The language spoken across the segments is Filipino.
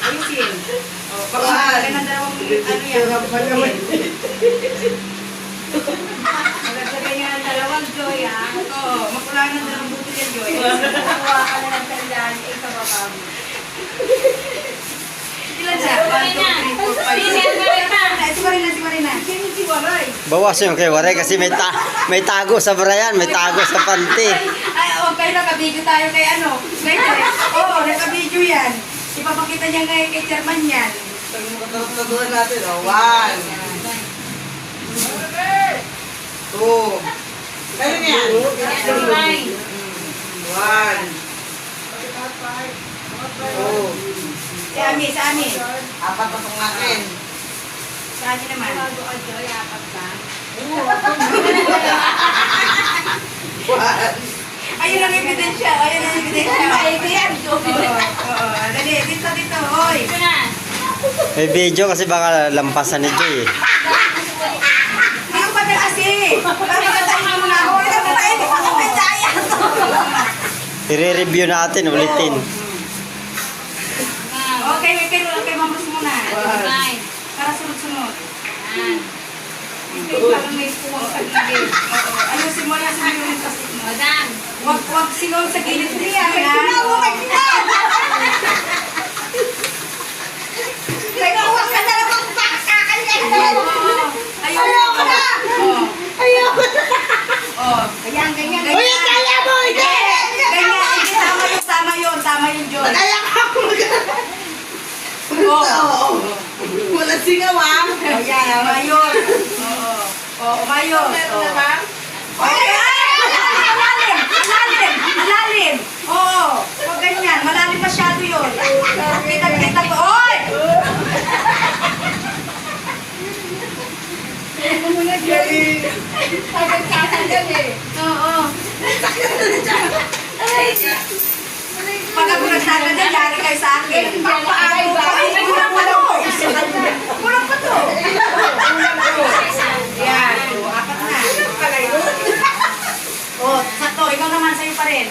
Ayusin. Oh, pag ka ng dalawang ano yan. Magagagay nga ng dalawang joy, ah. Oo, makula ng dalawang buto yan, Joy. Kuha ka na ng tandaan, eh, sa baba mo. Ilan siya? One, two, three, four, five, six. Ah, Si Marina, si Marina. Bawas yung kay Waray kasi may, ta may tago sa brayan, may tago sa panty. Oh, kayo nakabidyo tayo kay ano. Kay Oo, oh, nakabidyo yan. Ipapakita niya kay, kay chairman yan. Taguan natin, oh. One. Two. Kaya niya. One. Two. Si Ami, si Ami. Apat na itong natin. Si Ami naman. Apat ka. One. Ayun ang ebidensya. Ayun ang ebidensya. Oo. Dali, dito, dito. Na. May video kasi baka lampasan ni eh. Hindi ko pa na kasi. Para magkatahin mo na ako. Hindi ko pa, hindi pa ako may daya. I-review natin, ulitin. Okay, okay, okay. Mamas muna. Nine. Para sunod-sunod. Yan. Yung parang may puwang sa gilid. Mo, mo yung tasik mo. Madam. Wag, wag singaw sa gilid niya. May sinaw, may sinaw. May kuwag ka na naman kakakalyan. Ayoko na. Ayoko na. Oh. Ganyan, ganyan, ganyan. Uy, kaya mo! Hindi! Ganyan, hindi. Tama yun, tama yun. Tama yun, John. Nag-ayak ako. Oo. Oo. Wala singaw, ah. Ayan, umayos. Oo. Umayos. Meron na ba? Ay, ay! Malalim! Malalim! Malalim! Oo. Huwag ganyan. Malalim masyado yun. Kita-kita ko. Oy! Oo. Pag ako nagsabi dyan, yari kayo sa akin. Paano ko? Ay, kulang pa to. Kulang pa to. Yan. O, apat na. O, sakto. Ikaw pa rin.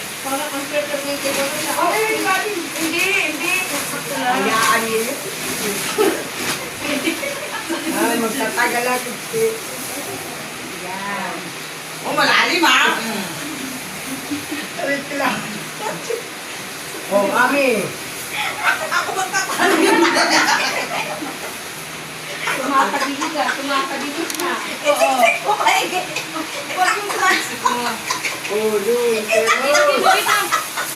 Hindi, hindi. Sakto lang. Hayaan. Ay, magtatagal natin. Yan. Oh, malalim, ah. Wait lang. Oh, mami. Ako magtatagal. Tumatagilid ka, tumatagilid ka. Oo. Huwag yung tumas. Oh, doon.